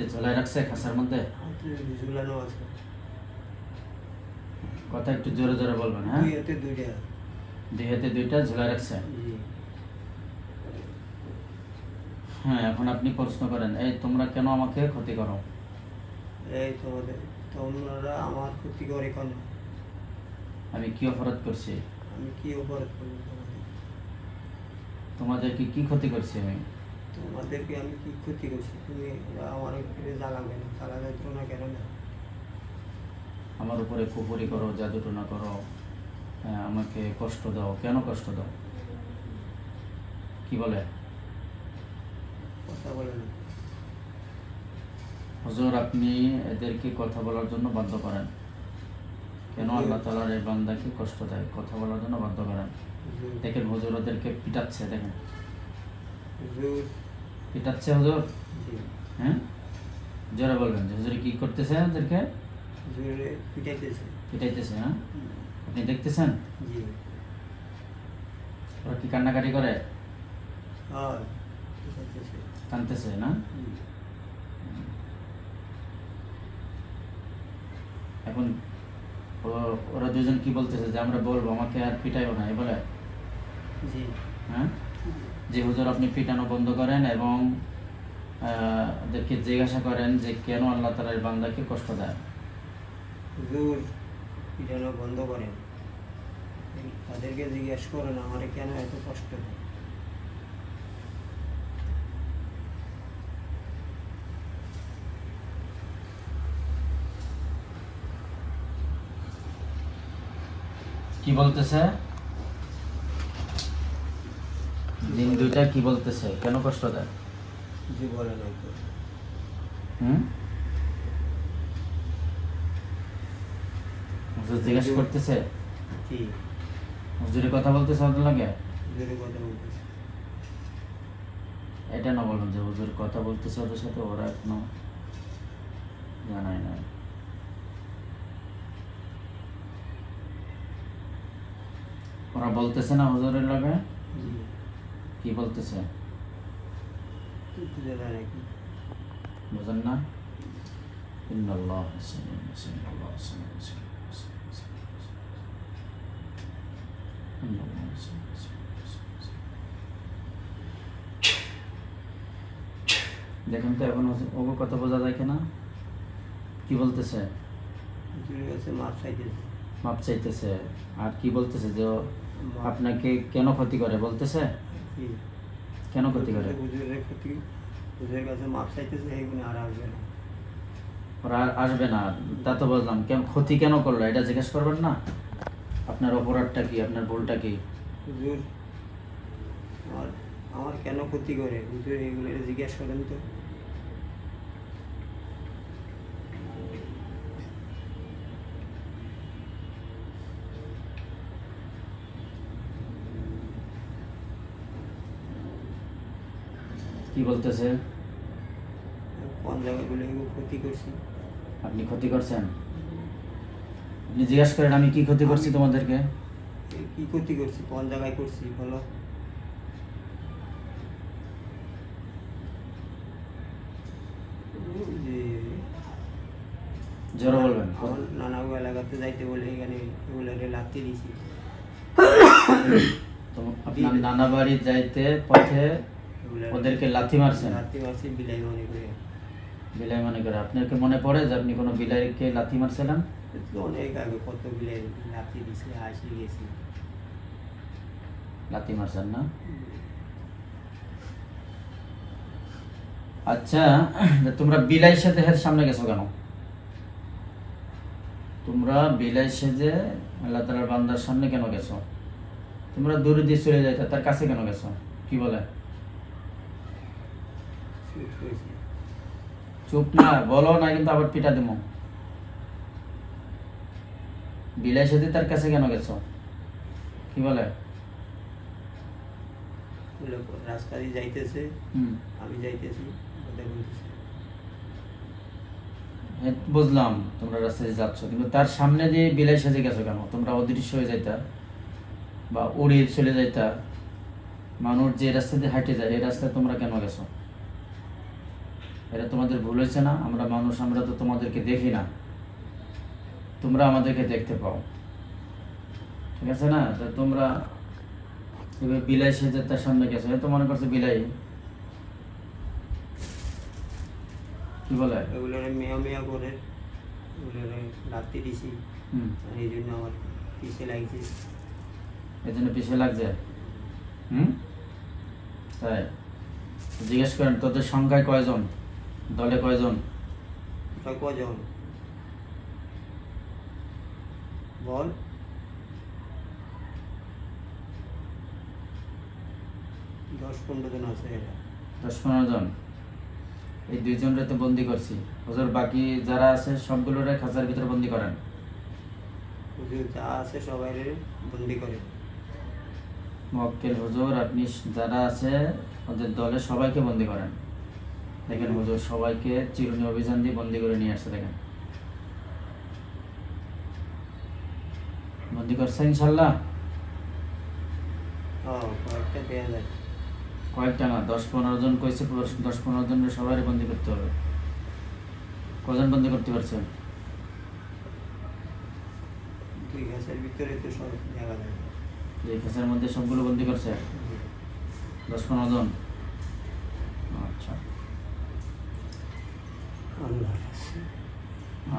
হাতে ঝোলাই রাখছে খাসার মধ্যে ঝুলানো আছে কথা একটু জোরে জোরে বলবেন হ্যাঁ দুই হাতে দুইটা দুই হাতে দুইটা ঝোলাই রাখছে হ্যাঁ এখন আপনি প্রশ্ন করেন এই তোমরা কেন আমাকে ক্ষতি করো এই তোমাদের তোমরা আমার ক্ষতি করে কেন আমি কি অপরাধ করছি আমি কি অপরাধ তোমাদের তোমাদেরকে কি ক্ষতি করছি আমি তোমাদেরকে আমি কি ক্ষতি করছি? তুমি আমার উপরে জ্বালাবে না জ্বালা না কেন না আমার উপরে কুপুরি করো জাদুটনা করো হ্যাঁ, আমাকে কষ্ট দাও। কেন কষ্ট দাও? কি বলে? কথা বলে না। হুজুর আপনি এদেরকে কথা বলার জন্য বাধ্য করেন। কেন আল্লাহ তালার এই বান্দাকে কষ্ট দেয়? কথা বলার জন্য বাধ্য করেন। দেখেন হুজুর ওদেরকে পিটাচ্ছে দেখেন। পিটাচ্ছে হুজুর? হ্যাঁ? জোরে বলবেন যে হুজুর কি করতেছে ওদেরকে? পিটাইতেছে। পিটাইতেছে হ্যাঁ? আপনি দেখতেছেন? ওরা কি কান্নাকাটি করে? কানতেছে না? এখন ওরা দুজন কি বলতেছে যে আমরা বলব আমাকে আর পিটাইও না এই বলে? হ্যাঁ? যে হুজুর আপনি পিটানো বন্ধ করেন এবং ওদেরকে জিজ্ঞাসা করেন যে কেন আল্লাহ তালার বান্দাকে কষ্ট দেয় হুজুর পিটানো বন্ধ করেন। তাদেরকে জিজ্ঞেস করেন আমার কেন এত কষ্ট হয় কি বলতেছে? দিন দুইটা কি বলতেছে? কেন কষ্ট দেয়? জি বলে নাই হুম? হুজুর জিজ্ঞাসা করতেছে? জি হুজুরে কথা বলতেছে লাগে? হুজুরে কথা বলতেছে। এটা না বলুন যে হুজুর কথা বলতেছে ওদের সাথে ওরা এখনও জানাই না ওরা বলতেছে না হুজুরের লাগে? কি বলতেছে? বুঝেন না? ইন্নাল্লাহ ইন্নাল্লাহ। দেখেন তো এখন ওগো কথা বোঝা যায় কিনা? কি বলতেছে? মাপ চাইতেছে। আর কি বলতেছে যে আপনাকে কেন ক্ষতি করে বলতেছে? কেন ক্ষতি করে? হুজুরের ক্ষতি হুজুরের কাছে মাপ চাইতেছে এইগুলো আর আসবে না। ওরা আর আসবে না তা তো বুঝলাম। কেন ক্ষতি কেন করল? এটা জিজ্ঞেস করবেন না? আপনার অপরাধটা কি? আপনার ভুলটা কি? হুজুর আমার আমার কেন ক্ষতি করে? হুজুর এগুলো জিজ্ঞেস করেন তো। কি বলতেছে? কোন জায়গাগুলো ক্ষতি করছি? আপনি ক্ষতি করছেন? আপনি জিজ্ঞাসা করেন আমি কি ক্ষতি করছি তোমাদেরকে? কি ক্ষতি করছি? কোন জায়গায় করছি? বলো। জোরে বলবেন। নানাগো এলাকাতে যাইতে বলে এখানে এগুলো লাত্তি দিছি তো আপনার নানা বাড়ি যাইতে পথে ওদেরকে লাথি মারছেন? মারছি বিলাই মনে করে। বিলাই মনে করে। আপনার কি মনে পড়ে যে আপনি কোনো বিলাইকে লাথি মারছিলেন? অনেক আগে কত বিলাই দিছি আসি গেছি। লাথি মারছেন না? আচ্ছা তোমরা বিলাই সাথে হের সামনে গেছো কেন? তোমরা বিলাই সেজে আল্লাহ তালার বান্দার সামনে কেন গেছো? তোমরা দূরে দিয়ে চলে যাইতে তার কাছে কেন গেছো? কি বলে? চুপ না বলো না কিন্তু আবার পিটা দেবো বিলাই সেজে তার কাছে কেন গেছো? কি বলে? বলে রাস্তা দিয়ে যাইতেছে আমি যাইতেছি বুঝলাম তোমরা রাস্তায় দিয়ে যাচ্ছ কিন্তু তার সামনে দিয়ে বিলাই সাজে গেছো কেন? তোমরা অদৃশ্য হয়ে যাইতা বা উড়িয়ে চলে যাইতা মানুষ যে রাস্তা দিয়ে হাঁটে যায় এই রাস্তায় তোমরা কেন গেছো? এটা তোমাদের ভুল হয়েছে না। আমরা মানুষ আমরা তো তোমাদেরকে দেখি না। তোমরা আমাদেরকে দেখতে পাও। ঠিক আছে না? তো তোমরা এবার বিলাই সেজে তার সামনে গেছে। তো মনে করছে বিলাই। কি বলে? এগুলোর মেয়া মেয়া করে। লাত্তি দিছি। হুম। এই জন্য আমার পিছিয়ে লাগছে। এই জন্য পিছিয়ে লাগছে? হুম? তাই। জিজ্ঞেস করেন তোদের সংখ্যায় কয়জন? দলে কয়জন? কজন বল। দশ পনেরো জন আছে এরা দশ পনেরো জন। এই দুইজনরে তো বন্দি করছি। হুজুর বাকি যারা আছে সবগুলোরে খাঁচার ভিতরে বন্দি করেন। যা আছে সবাই বন্দি করে। মক্কেল হুজুর আপনি যারা আছে ওদের দলে সবাইকে বন্দি করেন। দেখেন হুজুর সবাইকে চিরুনি অভিযান দিয়ে বন্দি করে নিয়ে আসছে দেখেন। বন্দি করছে ইনশাল্লাহ? হ্যাঁ কয়েকটা না দশ পনেরো জন কইছে দশ পনেরো জন সবাই বন্দি করতে হবে। কজন বন্দি করতে পারছে? দুই গাছের ভিতরে তো সব দেখা যায়। এই কেসের মধ্যে সবগুলো বন্দি করছে? দশ পনেরো জন? আচ্ছা।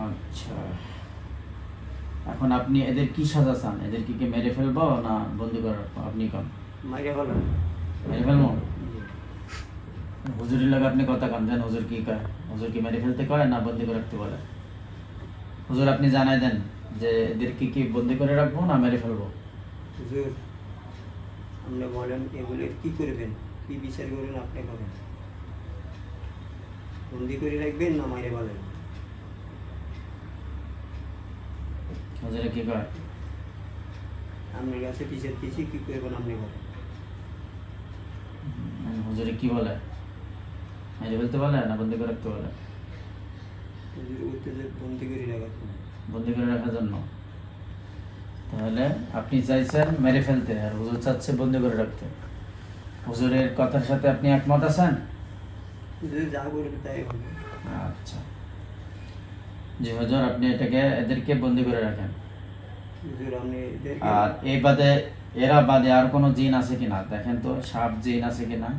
আচ্ছা। এখন আপনি এদের কি সাজা চান? এদের কি মেরে ফেলব না বন্দি করে রাখব আপনি ভালো মেরে ফেলব? হুজুরের লাগে আপনি কথা কান দেন হুজুর কি কয়? হুজুর কি মেরে ফেলতে কয় না বন্দি করে রাখতে বলে? হুজুর আপনি জানাই দেন যে এদের কি কি বন্দি করে রাখব না মেরে ফেলব? হুজুর আপনি বলেন এগুলো কি করবেন? কি বিচার করবেন? আপনি করেন বন্দি করে রাখবেন না মাইরে বলেন হুজুরে কি কয়? আপনার কাছে বিচার দিচ্ছি কি করবেন আপনি করেন উম, হুজুরে কি বলে? মেরে ফেলতে বলে না বন্দি করে রাখতে বলে? বলতে যে বন্দি করে রাখার বন্দি করে রাখার জন্য। তাহলে আপনি চাইছেন মেরে ফেলতে আর হুজুর চাচ্ছে বন্দি করে রাখতে। হুজুরের কথার সাথে আপনি একমত আছেন? যা করবে তাই হবে। আচ্ছা। জি হুজুর আপনি এটাকে এদেরকে বন্দি করে রাখেন। আপনি আর এই বাদে এরা বাদে আর কোনো জিন আছে কিনা? দেখেন তো সাপ জিন আছে কিনা?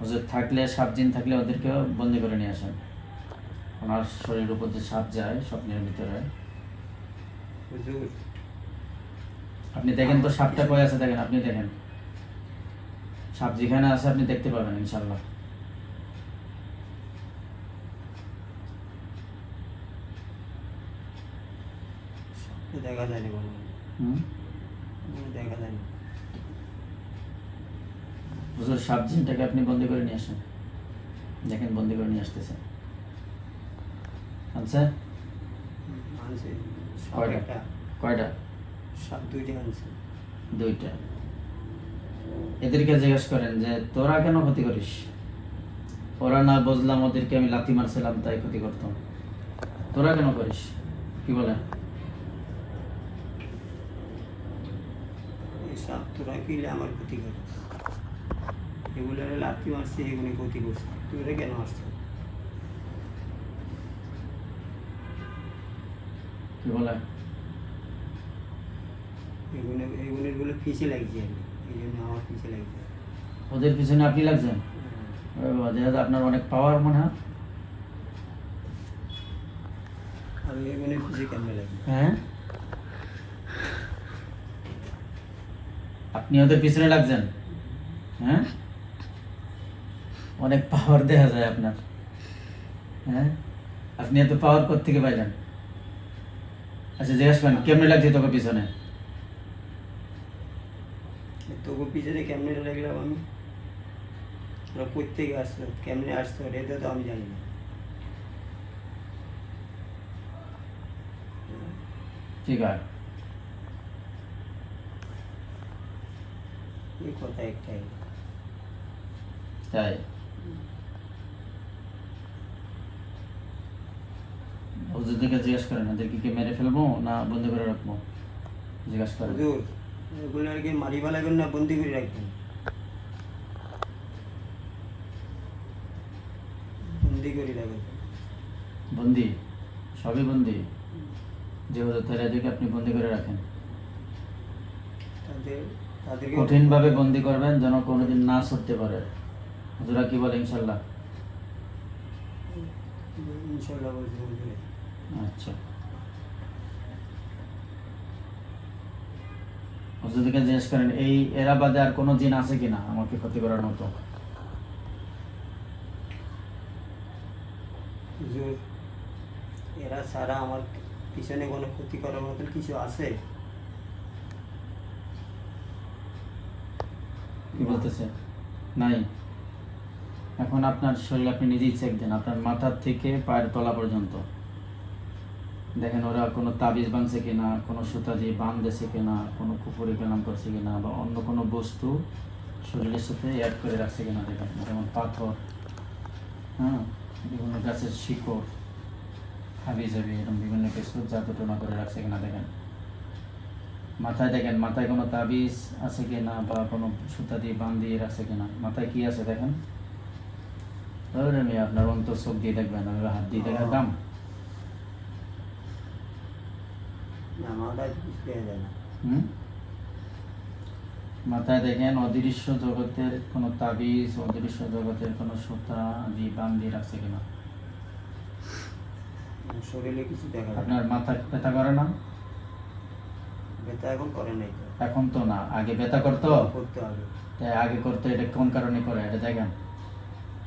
হুজুর থাকলে সাপ জিন থাকলে ওদেরকেও বন্দি করে নিয়ে আসেন। ওনার শরীরের উপর যে সাপ যায় স্বপ্নের ভিতরে। আপনি দেখেন তো সাপটা কই আছে দেখেন আপনি দেখেন। সাপ যেখানে আছে আপনি দেখতে পাবেন ইনশাল্লাহ দেখা যায় না কোনো দেখা যায় না হুজুর সাপ জিনটাকে আপনি বন্দি করে নিয়ে আসেন। দেখেন বন্দি করে নিয়ে আনছে কয়টা? কয়টা? সাপ দুইটা আনছে দুইটা। এদেরকে জিজ্ঞেস করেন যে তোরা কেন ক্ষতি করিস? ওরা না বুঝলাম ওদেরকে আমি লাথি মারছিলাম তাই ক্ষতি করতাম। তোরা কেন করিস? কি বলে এই সাপ তোরা কিলে আমার ক্ষতি করে। এগুলো লাথি মারছে এগুলি ক্ষতি করছে। তোরা কেন আসছে? কি বলে? এগুলো এগুলিরগুলো ফিসে লাগছে আমি এই জন্য আমার ফিসে লাগছে ওদের পিছনে আপনি লাগছেন? দেখা যায় আপনার অনেক পাওয়ার মনে হয়। আমি এগুলো ফিসে কেমন লাগবে? হ্যাঁ? আপনি ওদের পিছনে লাগছেন। হ্যাঁ? অনেক পাওয়ার দেখা যায় আপনার। হ্যাঁ? আপনি এত পাওয়ার থেকে পাইলেন? আচ্ছা জিজ্ঞেস করেন কেমনে লাগছে তোকে পিছনে? তবু পিছনে কেমনে লাগলাম আমি? ওরা কোথেকে আসলো? কেমনে আসতো এটা তো আমি জানি না। ঠিক আছে। এই কথা একটাই। তাই? হুজুরদেরকে জিজ্ঞেস করেন এদেরকে কি মেরে ফেলব না বন্দি করে রাখব? জিজ্ঞেস করেন। হুজুর এগুলো আর কি মারিবা লাগবেন না বন্দি করে রাখবেন বন্দি বন্দি? সবই বন্দি? যে হুজুর তাহলে এদেরকে আপনি বন্দি করে রাখেন। তাদের কঠিনভাবে বন্দি করবেন যেন কোনোদিন না ছুটতে পারে। হুজুরা কি বলে ইনশাল্লাহ? আচ্ছা। হুজুরকে জিজ্ঞেস করেন এই এরা বাদে আর কোনো জিন আছে কিনা? আমাকে ক্ষতি করার মতো। এরা ছাড়া আমার পিছনে কোনো ক্ষতি করার মতন কিছু আছে? কি বলতেছে? নাই। এখন আপনার শরীর আপনি নিজেই চেক দেন, আপনার মাথার থেকে পায়ের তলা পর্যন্ত। দেখেন ওরা কোনো তাবিজ বাঁধছে কিনা, কোনো সুতা দিয়ে বাঁধতেছে কিনা, কোনো কুফুরি কালাম করছে কিনা, বা অন্য কোনো বস্তু শরীরের সাথে অ্যাড করে রাখছে কিনা দেখেন, যেমন পাথর হ্যাঁ? বিভিন্ন গাছের শিকড়, হাবি যাবি এরকম বিভিন্ন কিছু জাদুটনা করে রাখছে কিনা দেখেন। মাথায় দেখেন মাথায় কোনো তাবিজ আছে কিনা বা কোনো সুতা দিয়ে বান দিয়ে রাখছে কিনা? মাথায় কি আছে দেখেন? ধরে আমি আপনার অন্তর চোখ দিয়ে দেখবেন আমি হাত দিয়ে দেখার দাম না মাথায় না। দেখেন অদৃশ্য জগতের কোনো তাবিজ অদৃশ্য জগতের কোনো সুতা দিয়ে বান দিয়ে রাখছে কিনা? শরীরে কিছু দেখা না। আপনার মাথা ব্যথা করে না? ব্যথা এখন করে নাই তো। এখন তো না আগে ব্যথা করতো? করতে হবে। তাই আগে করতো এটা কোন কারণে করে এটা দেখেন।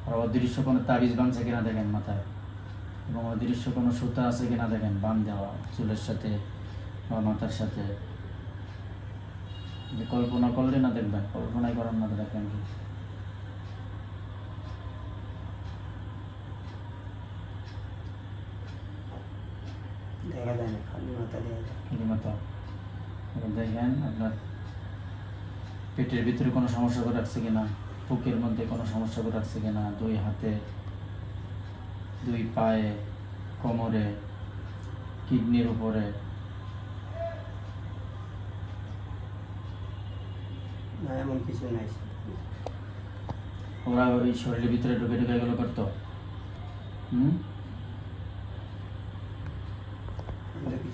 আর অদৃশ্য কোনো তাবিজ বাঁধছে কিনা দেখেন মাথায়। এবং অদৃশ্য কোনো সুতা আছে কিনা দেখেন বান দেওয়া চুলের সাথে বা মাথার সাথে। যে কল্পনা করলে না দেখবেন কল্পনাই করার না তো দেখেন কি। দেখা যায় না খালি মাথা দেখা যায়। খালি মাথা। দেখেন আপনার পেটের ভিতরে কোনো সমস্যা করে রাখছে কিনা বুকের মধ্যে কোনো সমস্যা করে রাখছে কিনা দুই হাতে দুই পায়ে কোমরে কিডনির উপরে। না এমন কিছু নাই ওরা ওই শরীরের ভিতরে ঢুকে ঢুকে এগুলো করতো। হুম কিন্তু কিছু দেখা যায় না আপনি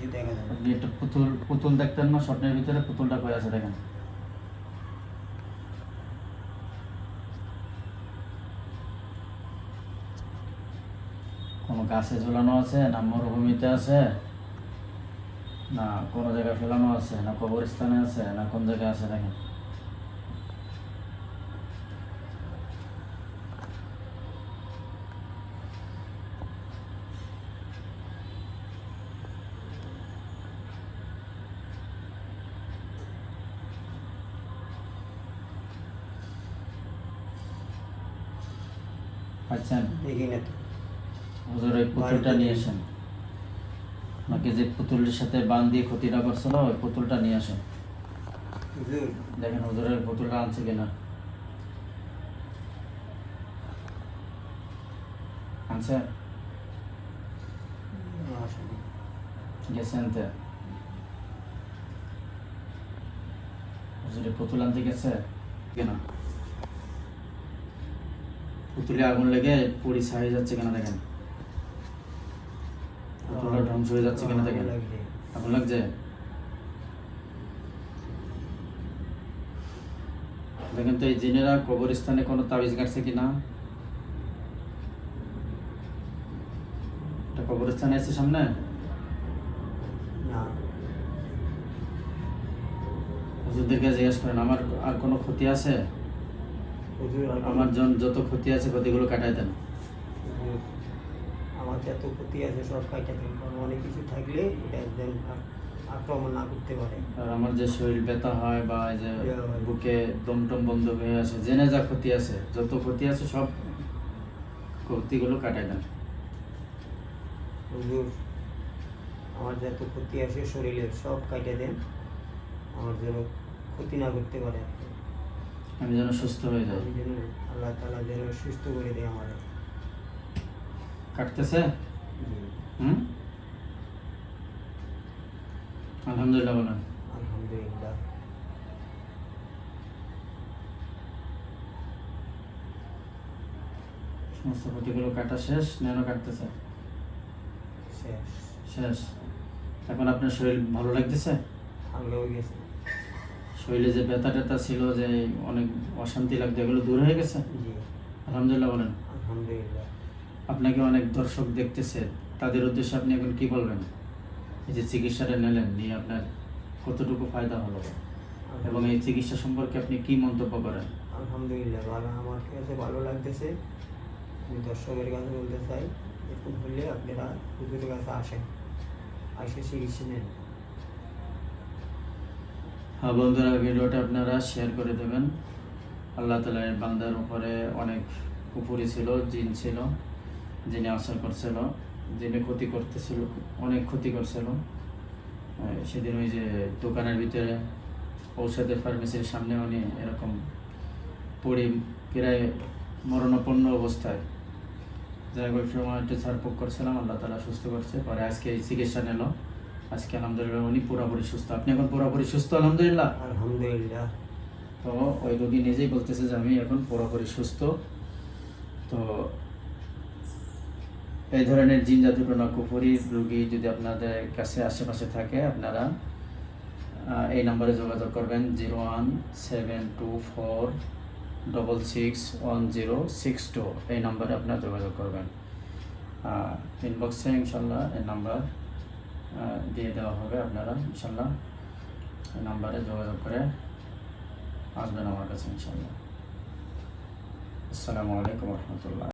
একটা পুতুল পুতুল দেখতেন না? স্বপ্নের ভিতরে পুতুলটা আছে, দেখেন। কোনো গাছে ঝুলানো আছে, না মরুভূমিতে আছে, না কোনো জায়গায় ফেলানো আছে, না কবরস্থানে আছে, না কোন জায়গায় আছে, দেখেন। আচ্ছা। দেখি না। হুজুর ওই পুতুলটা নিয়ে আসেন। আমাকে যে পুতুলের সাথে বান দিয়ে ক্ষতিটা করছিল ওই পুতুলটা নিয়ে আসেন? দেখেন হুজুরের পুতুলটা আনছে কিনা। আনছে? আসলে গেছে আনতে হুজুরের পুতুল আনতে গেছে? কেন? পুতুলে আগুন লেগে পুরি ছাড়িয়ে যাচ্ছে কেন দেখেন? পুতুলটা ধ্বংস হয়ে যাচ্ছে কেন দেখেন? আগুন লাগছে? দেখেন তো এই জিনেরা কবরস্থানে কোনো তাবিজ গাড়ছে কিনা একটা কবরস্থানে আছে সামনে? হুজুরদেরকে জিজ্ঞেস করেন আমার আর কোনো ক্ষতি আছে? আমার জন- যত ক্ষতি আছে ক্ষতিগুলো কাটাই দেন। আমার যত ক্ষতি আছে সব কাটা দিন। অনেক কিছু থাকলে আ- আক্রমণ না করতে পারে। আর আমার যে শরীর ব্যথা হয় বা যে ব্যথা হয়। বুকে দমটম বন্ধ হয়ে আসে জেনে যা ক্ষতি আছে যত ক্ষতি আছে সব ক্ষতিগুলো কাটাই দেন। হুজুর আমার যত ক্ষতি আছে শরীরের সব কাটে দেন। আমার যেন ক্ষতি না করতে পারে। আমি যেন সুস্থ হয়ে যাই। আল্লাহ তালা যেন সুস্থ করে দেয় আমার কাটতেছে? হুম? আলহামদুলিল্লাহ বলেন। আলহামদুলিল্লাহ। সমস্ত ক্ষতিগুলো কাটা শেষ নেনো কাটতেছে? শেষ। শেষ। এখন আপনার শরীর ভালো লাগতেছে? হয়ে গেছে। শরীরে যে ব্যথা ট্যাথা ছিল যে অনেক অশান্তি লাগতো এগুলো দূর হয়ে গেছে? আলহামদুলিল্লাহ বলেন। আলহামদুলিল্লাহ। আপনাকে অনেক দর্শক দেখতেছে তাদের উদ্দেশ্যে আপনি এখন কি বলবেন? এই যে চিকিৎসাটা নিলেন নিয়ে আপনার কতটুকু ফায়দা হলো? এবং এই চিকিৎসা সম্পর্কে আপনি কি মন্তব্য করেন? আলহামদুলিল্লাহ ভালো। আমার কাছে ভালো লাগতেছে। আমি দর্শকের কাছে বলতে চাই এরকম হলে আপনারা হুজুরের কাছে আসেন। আসে চিকিৎসা নেন। বন্ধুরা, ভিডিওটা আপনারা শেয়ার করে দেবেন। আল্লাহ তালা এই বান্দার উপরে অনেক কুপুরি ছিল, জিন ছিল, যিনি আসর করছিল যিনি ক্ষতি করতেছিল, অনেক ক্ষতি করছিল। সেদিন ওই যে দোকানের ভিতরে ঔষধের ফার্মেসির সামনে উনি এরকম পড়ি, প্রায় মরণাপন্ন অবস্থায়। যাই হোক, সময় একটু ছাড়পোক করছিলাম, আল্লাহ তালা সুস্থ করছে, পরে আজকে এই চিকিৎসা নিল। আজকে আলহামদুলিল্লাহ উনি পুরোপুরি সুস্থ। আপনি এখন পুরোপুরি সুস্থ আলহামদুলিল্লাহ? আলহামদুলিল্লাহ। তো ওই রোগী নিজেই বলতেছে যে আমি এখন পুরোপুরি সুস্থ। তো এই ধরনের জিন জাদুটনা কুফুরির রোগী যদি আপনাদের কাছে আশেপাশে থাকে আপনারা এই নম্বরে যোগাযোগ করবেন zero one seven two four double six one zero six two এই নম্বরে আপনারা যোগাযোগ করবেন। ইনবক্সে ইনশাল্লাহ এই নাম্বার দিয়ে দেওয়া হবে আপনারা, ইনশাল্লাহ। নাম্বারে যোগাযোগ করে আসবেন আমার কাছে, ইনশাল্লাহ। আসসালামু আলাইকুম রহমতুল্লাহ।